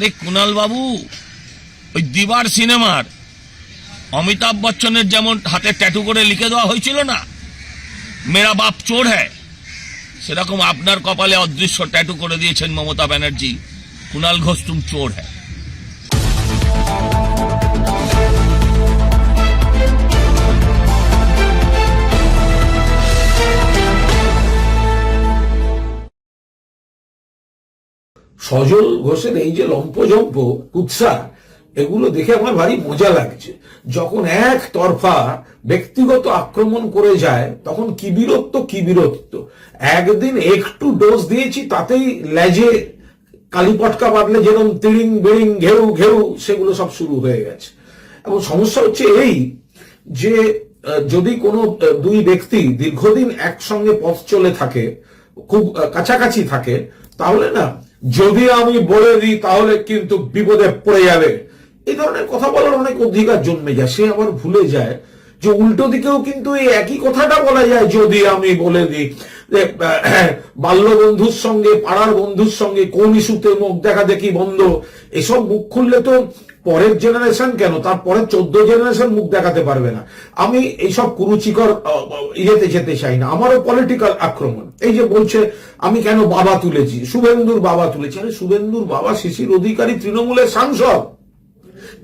আরে কুণাল বাবু, ওই দিবার সিনেমার অমিতাভ বচ্চনের যেমন হাতে ট্যাটু করে লিখে দেওয়া হয়েছিল না, মেরা বাপ চোর হ্যাঁ সেরকম আপনার কপালে অদৃশ্য ট্যাটু করে দিয়েছেন মমতা ব্যানার্জি কুণাল ঘোষ, তুম চোর হ্যায়। সজল ঘোষের এই যে লম্পজম্প, কুৎসা, এগুলো দেখে আমার ভারী মজা লাগছে। যখন এক তরফা ব্যক্তিগত আক্রমণ করে যায়, তখন কি বীরত্ব কি বীরত্ব? একদিন একটু ডোজ দিয়েছি, তাতেই লেজে কালীপটকা বাঁধলে যেরকম তিড়িং বিড়িং ঘেউ ঘেউ সেগুলো সব শুরু হয়ে গেছে। এবং সমস্যা হচ্ছে এই যে যদি কোনো দুই ব্যক্তি দীর্ঘদিন একসঙ্গে পথ চলে থাকে, খুব কাছাকাছি থাকে, তাহলে না যদি আমি বলে দিই, তাহলে কিন্তু বিপদে পড়ে যাবে। এই ধরনের কথা বলার অনেক অধিকার জন্মে যায়। সে আবার ভুলে যায় যে উল্টো দিকেও কিন্তু এই একই কথাটা বলা যায়, যদি আমি বলে দিই যে বাল্য বন্ধুর সঙ্গে, পাড়ার বন্ধুর সঙ্গে কোন ইস্যুতে মুখ দেখা দেখি বন্ধ? এসব মুখ খুললে তো পরের জেনারেশন কেন? তার পরের চোদ্দ জেনারেশন মুখ দেখাতে পারবে না। আমি এইসব কুরুচিকর ইয়েতে যেতে চাই না। আমারও পলিটিক্যাল আক্রমণ। এই যে বলছে, আমি কেন বাবা তুলেছি? শুভেন্দুর বাবা তুলেছি। আরে শুভেন্দুর বাবা শিশির অধিকারী, তৃণমূলের সাংসদ।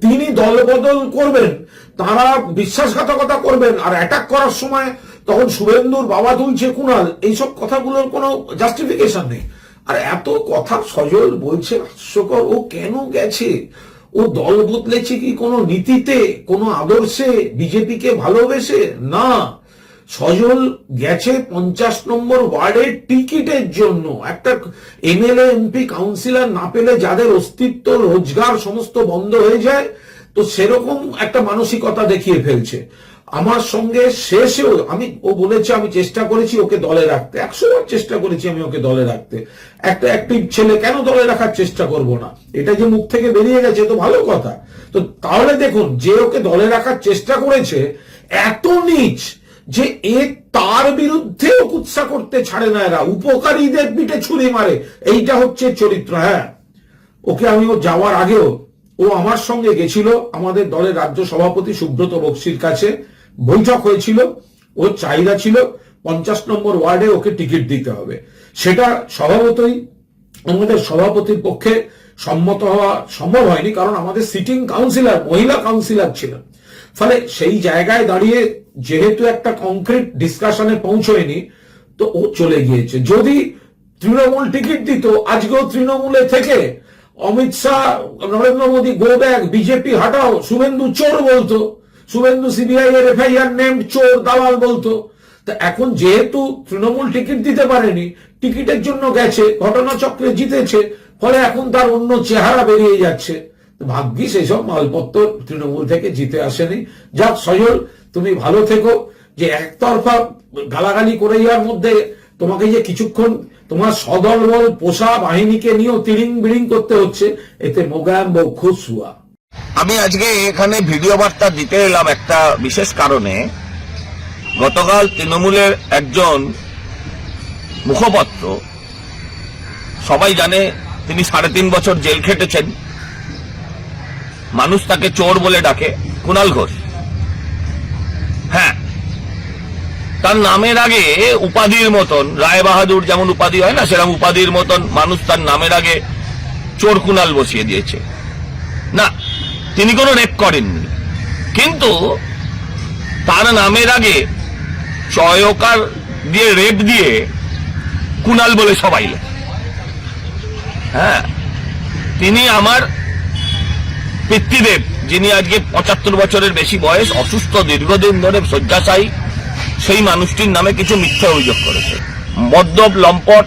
তিনি দলবদল করবেন, তারা বিশ্বাসঘাতকতা করবেন, আর অ্যাটাক করার সময় তখন শুভেন্দুর বাবা তুলছে কুণাল। এইসব কথাগুলোর কোনো জাস্টিফিকেশন নেই। আর এত কথা সজল বলছে, হাস্যকর। ও কেন গেছে? ও দল বদলেছে কি কোনো নীতিতে, কোনো আদর্শে, বিজেপিকে ভালোবেসে? না। সজল গেছে পঞ্চাশ নম্বর ওয়ার্ডের টিকিটের জন্য। একটা এমএলএ, এমপি, কাউন্সিলর না পেলে যাদের অস্তিত্ব, রোজগার সমস্ত বন্ধ হয়ে যায়, তো সেরকম একটা মানসিকতা দেখিয়ে ফেলছে। আমার সঙ্গে শেষেও আমি ও বলেছে, আমি চেষ্টা করেছি ওকে দলে রাখতে। একশো বার চেষ্টা করেছি আমি ওকে দলে রাখতে। একটা অ্যাক্টিভ ছেলে কেন দলে রাখার চেষ্টা করব না? এটা যে মুখ থেকে বেরিয়ে গেছে তো ভালো কথা। তো তাহলে দেখুন, যে ওকে দলে রাখার চেষ্টা করেছে, এত নিচ যে এ তার বিরুদ্ধেও কুৎসা করতে ছাড়ে না এরা। উপকারীদের পিঠে ছুরি মারে। এইটা হচ্ছে চরিত্র হ্যাঁ। ওকে আমি ও যাওয়ার আগেও, ও আমার সঙ্গে গেছিল আমাদের দলের রাজ্য সভাপতি সুব্রত বক্সির কাছে। বৈঠক হয়েছিল, ওর চাহিদা ছিল পঞ্চাশ নম্বর ওয়ার্ডে ওকে টিকিট দিতে হবে। সেটা স্বভাবতই আমাদের সভাপতির পক্ষে সম্মত হওয়া সম্ভব হয়নি, কারণ আমাদের সিটিং কাউন্সিলর মহিলা কাউন্সিলর ছিলেন। ফলে সেই জায়গায় দাঁড়িয়ে যেহেতু একটা কংক্রিট ডিসকাশনে পৌঁছয়নি, তো ও চলে গিয়েছে। যদি তৃণমূল টিকিট দিত, আজকেও তৃণমূলে থেকে Amit Shah, Narendra Modi go back BJP হাটাও, Suvendu চোর বলতো শুভেন্দু সিবিআই এর এফআইআর নেম চোর দালাল বলতো। তা এখন যেহেতু তৃণমূল টিকিট দিতে পারেনি, টিকিটের জন্য গেছে, ঘটনাচক্রে জিতেছে, ফলে এখন তার অন্য চেহারা বেরিয়ে যাচ্ছে। ভাগ্যিস এসব মালপত্র তৃণমূল থেকে জিতে আসেনি। যাক, সজল, তুমি ভালো থেকো। যে একতরফা গালাগালি করে যাওয়ার মধ্যে তোমাকে যে কিছুক্ষণ তোমার সদল বল পোষা বাহিনীকে নিয়েও তিরিং বিড়িং করতে হচ্ছে, এতে মোগায়াম বউ খুশ হুয়া আমি আজকে এখানে ভিডিও বার্তা দিতে এলাম একটা বিশেষ কারণে। গতকাল তৃণমূলের একজন মুখপাত্র, সবাই জানে তিনি সাড়ে তিন বছর জেল খেটেছেন। মানুষ তাকে চোর বলে ডাকে কুণাল ঘোষ। হ্যাঁ তার নামের আগে উপাধির মতন, রায় বাহাদুর যেমন উপাধি হয় না, সেরকম উপাধির মতন মানুষ তার নামের আগে চোর কুণাল বসিয়ে দিয়েছে। না তিনি কোনো রেপ করেননি কিন্তু তার নামের আগে চয়কার দিয়ে রেপ দিয়ে কুণাল বলে সবাই হ্যাঁ তিনি আমার পিতৃদেব, যিনি আজকে পঁচাত্তর বছরের বেশি বয়স, অসুস্থ, দীর্ঘদিন ধরে শয্যাশায়ী, সেই মানুষটির নামে কিছু মিথ্যা অভিযোগ করেছে। মদ্যপ লম্পট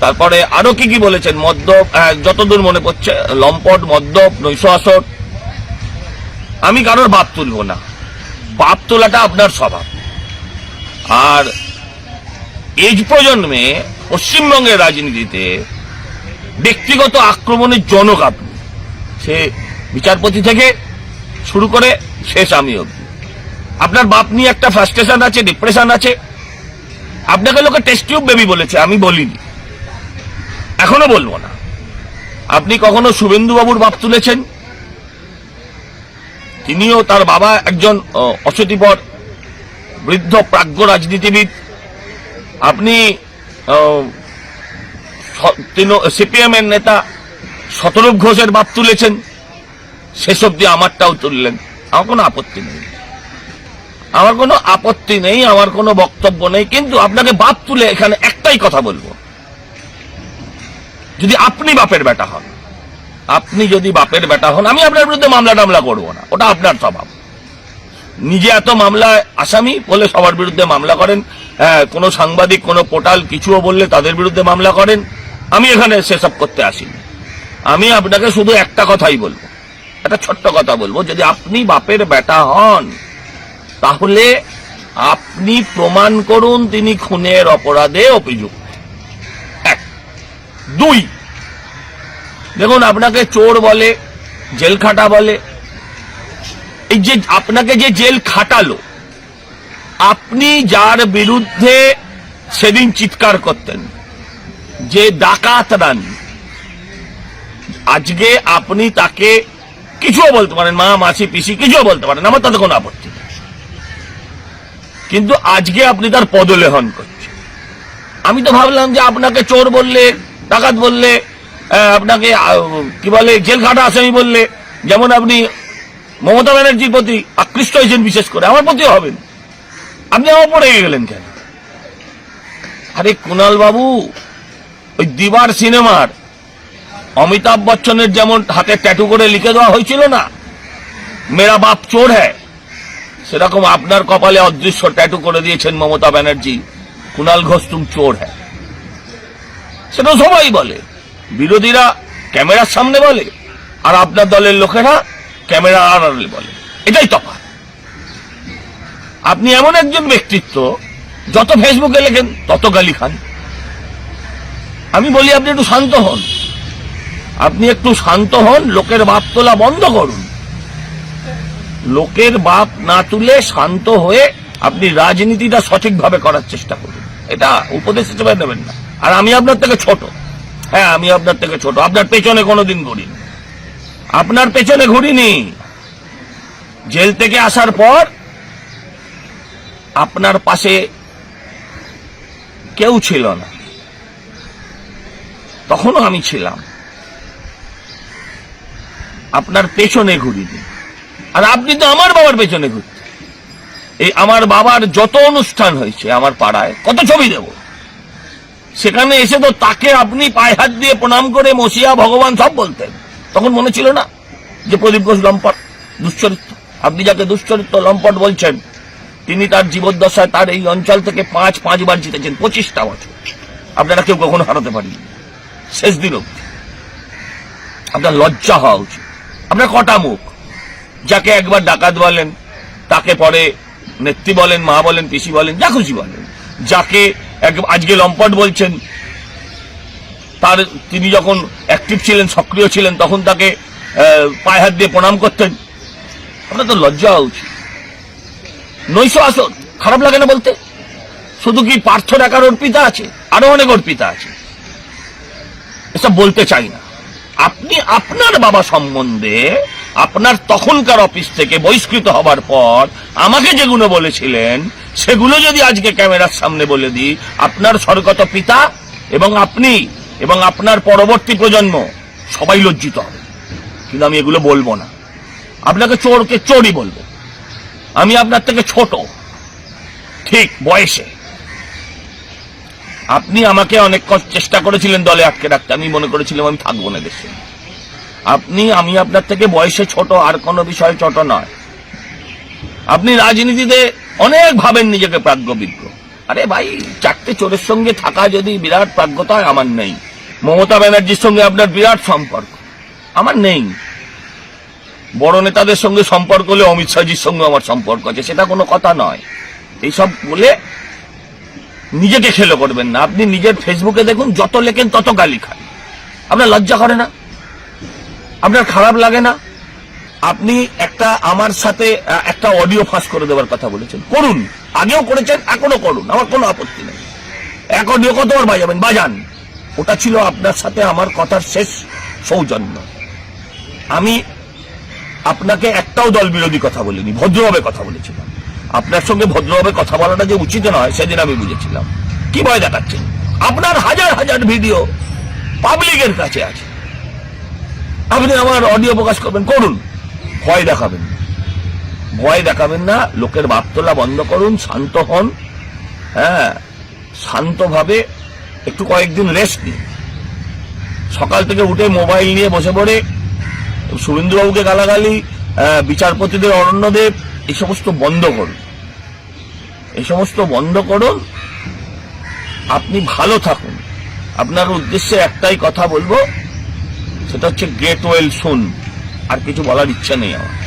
তারপরে আরও কি কি বলেছেন? মদ্যপ আহ, যতদূর মনে পড়ছে লম্পট মদ্যপ নৈশ আসর আমি কারোর বাপ তুলব না। বাপ তোলাটা আপনার স্বভাব। আর এজ প্রজন্মে পশ্চিমবঙ্গের রাজনীতিতে ব্যক্তিগত আক্রমণের জনক আপনি। সে বিচারপতি থেকে শুরু করে শেষ আমি অব্দি আপনার বাপ নিয়ে একটা ফ্রাস্ট্রেশন আছে ডিপ্রেশন আছে। আপনাকে লোকে টেস্ট টিউব বেবি বলেছে আমি বলিনি। এখনও বলব না। আপনি কখনো শুভেন্দু বাবুর বাপ তুলেছেন? তিনিও তার বাবা একজন আহ, অশীতিপর বৃদ্ধ প্রাজ্ঞ রাজনীতিবিদ। আপনি সিপিএম এর নেতা শতরূপ ঘোষের বাপ তুলেছেন। শেষ অব্দি আমারটাও তুললেন। আমার কোনো আপত্তি নেই। আমার কোনো আপত্তি নেই আমার কোনো বক্তব্য নেই কিন্তু আপনাকে বাপ তুলে এখানে একটাই কথা বলব। যদি আপনি বাপের বেটা হন আপনি যদি বাপের বেটা হন আমি আপনার বিরুদ্ধে মামলা টামলা করব না ওটা আপনার স্বভাব। নিজে এত মামলায় আসামি বলে সবার বিরুদ্ধে মামলা করেন হ্যাঁ, কোনো সাংবাদিক কোনো পোর্টাল কিছুও বললে তাদের বিরুদ্ধে মামলা করেন আমি এখানে সেসব করতে আসিনি। আমি আপনাকে শুধু একটা কথাই বলব একটা ছোট্ট কথা বলব যদি আপনি বাপের বেটা হন তাহলে আপনি প্রমাণ করুন তিনি খুনের অপরাধে অভিযুক্ত। এক। দুই। দেখুন, আপনাকে চোর বলে, জেল খাটা বলে। এই যে আপনাকে যে জেল খাটালো, আপনি যার বিরুদ্ধে সেদিন চিৎকার করতেন, যে ডাকাত রান, আজকে আপনি তাকে কিছুও বলতে পারেন মা, মাসি, পিসি, কিছুও বলতে পারেন আমার তাতে কোনো আপত্তি। কিন্তু আজকে আপনি তার পদলেহন করছেন। আমি তো ভাবলাম যে আপনাকে চোর বললে, ডাকাত বললে আপনাকে কি বলে জেল খাটা আসামি বললে, যেমন আপনি মমতা ব্যানার্জির প্রতি আকৃষ্ট হয়েছেন বিশেষ করে, আমার প্রতিও হবেন। আপনি আমার পড়ে গেলেন কেন? আরে কুণাল বাবু ওই দিবার সিনেমার অমিতাভ বচ্চনের যেমন হাতে ট্যাটু করে লিখে দেওয়া হয়েছিল না, মেরা বাপ চোর হ্যায় সেরকম আপনার কপালে অদৃশ্য ট্যাটু করে দিয়েছেন মমতা ব্যানার্জি। কুণাল ঘোষ তুম চোর হ্যায় সেটা সবাই বলে। বিরোধীরা ক্যামেরার সামনে বলে আর আপনার দলের লোকেরা ক্যামেরা আড়ালে বলে। এটাই তফাৎ। আপনি এমন একজন ব্যক্তিত্ব, যত ফেসবুকে লেখেন তত গালি খান। আমি বলি আপনি একটু শান্ত হন। আপনি একটু শান্ত হন, লোকের বাপ তোলা বন্ধ করুন। লোকের বাপ না তুলে শান্ত হয়ে আপনি রাজনীতিটা সঠিকভাবে করার চেষ্টা করুন। এটা উপদেশ হিসেবে নেবেন না। আর আমি আপনার থেকে ছোট। হ্যাঁ আমি আপনার থেকে ছোট। আপনার পেছনে কোনোদিন ঘুরিনি। আপনার পেছনে ঘুরিনি। জেল থেকে আসার পর আপনার পাশে কেউ ছিল না। তখনও আমি ছিলাম। আপনার পেছনে ঘুরিনি। আর আপনি তো আমার বাবার পেছনে ঘুরতেন এই আমার বাবার যত অনুষ্ঠান হয়েছে আমার পাড়ায়, কত ছবি দেব? সেখানে এসে তো তাকে আপনি পায়ে হাত দিয়ে প্রণাম করে মসিয়া, ভগবান সব বলতেন। তখন মনে ছিল না যে প্রদীপ ঘোষ লম্পট, দুশ্চরিত্র। আপনি যাকে দুশ্চরিত্র লম্পট বলছেন, তিনি তার জীবদ্দশায় তার এই অঞ্চল থেকে পাঁচ, পাঁচবার জিতেছেন, পঁচিশটা বছর। আপনারা কেউ কখনো হারাতে পারেনি শেষ দিন অব্দি আপনার লজ্জা হওয়া উচিত। আপনার কটা মুখ? যাকে একবার ডাকাত বলেন, তাকে পরে নেত্রী বলেন, মা বলেন, পিসি বলেন, যা খুশি বলেন। যাকে আজকে লম্পট বলছেন, তার তিনি যখন অ্যাক্টিভ ছিলেন, সক্রিয় ছিলেন, তখন তাকে পায়ে হাত দিয়ে প্রণাম করতেন। আপনার তো লজ্জা হওয়া উচিত নৈশ আসন খারাপ লাগে না বলতে? শুধু কি পার্থ ডাকার অর্পিতা আছে? আরও অনেক অর্পিতা আছে। এসব বলতে চাই না। আপনি আপনার বাবা সম্বন্ধে আপনার তখনকার অফিস থেকে বহিষ্কৃত হবার পর আমাকে যেগুলো বলেছিলেন, সেগুলো যদি আজকে ক্যামেরার সামনে বলে দিই, আপনার স্বর্গত পিতা এবং আপনি এবং আপনার পরবর্তী প্রজন্ম সবাই লজ্জিত হবে। কিন্তু আমি এগুলো বলব না। আপনাকে চোরকে চোরই বলব। আমি আপনার থেকে ছোট। ঠিক বয়সে। আপনি আমাকে অনেক চেষ্টা করেছিলেন দলে আটকে রাখতে। আমি মনে করেছিলাম আমি থাকব না দেশে। আপনি, আমি আপনার থেকে বয়সে ছোট, আর কোনো বিষয়ে ছোট নয়। আপনি রাজনীতিতে অনেক ভাবেন নিজেকে প্রাজ্ঞবিজ্ঞ আরে ভাই, চারটে চোরের সঙ্গে থাকা যদি বিরাট প্রাজ্ঞতা হয় আমার নেই। মমতা ব্যানার্জির সঙ্গে আপনার বিরাট সম্পর্ক, আমার নেই। বড় নেতাদের সঙ্গে সম্পর্ক হলে অমিত শাহজির সঙ্গে আমার সম্পর্ক আছে, সেটা কোনো কথা নয়। এইসব বলে নিজেকে খেলো করবেন না। আপনি নিজের ফেসবুকে দেখুন, যত লেখেন তত গালি খান। আপনার লজ্জা করে না? আপনার খারাপ লাগে না? আপনি একটা আমার সাথে একটা অডিও ফাঁস করে দেওয়ার কথা বলেছেন। করুন। আগেও করেছেন এখনও করুন। আমার কোনো আপত্তি নেই। এক অডিও কতবার বাজাবেন? বাজান। ওটা ছিল আপনার সাথে আমার কথার শেষ সৌজন্য। আমি আপনাকে একটাও দল বিরোধী কথা বলিনি, ভদ্রভাবে কথা বলেছিলাম। আপনার সঙ্গে ভদ্রভাবে কথা বলাটা যে উচিত নয়, সেদিন আমি বুঝেছিলাম। কি ভয় দেখাচ্ছেন? আপনার হাজার হাজার ভিডিও পাবলিকের কাছে আছে। আপনি আমার অডিও প্রকাশ করবেন, করুন। ভয় দেখাবেন ভয় দেখাবেন না, লোকের বাপ তোলা বন্ধ করুন, শান্ত হন। হ্যাঁ শান্তভাবে একটু কয়েকদিন রেস্ট নিন। সকাল থেকে উঠে মোবাইল নিয়ে বসে পড়ে শুভেন্দুবাবুকে গালাগালি বিচারপতিদের অরণ্যদেব, এই সমস্ত বন্ধ করুন। এই সমস্ত বন্ধ করুন। আপনি ভালো থাকুন। আপনার উদ্দেশ্যে একটাই কথা বলব সেটা হচ্ছে গেট ওয়েল সোন আর কিছু বলার ইচ্ছা নেই আমার।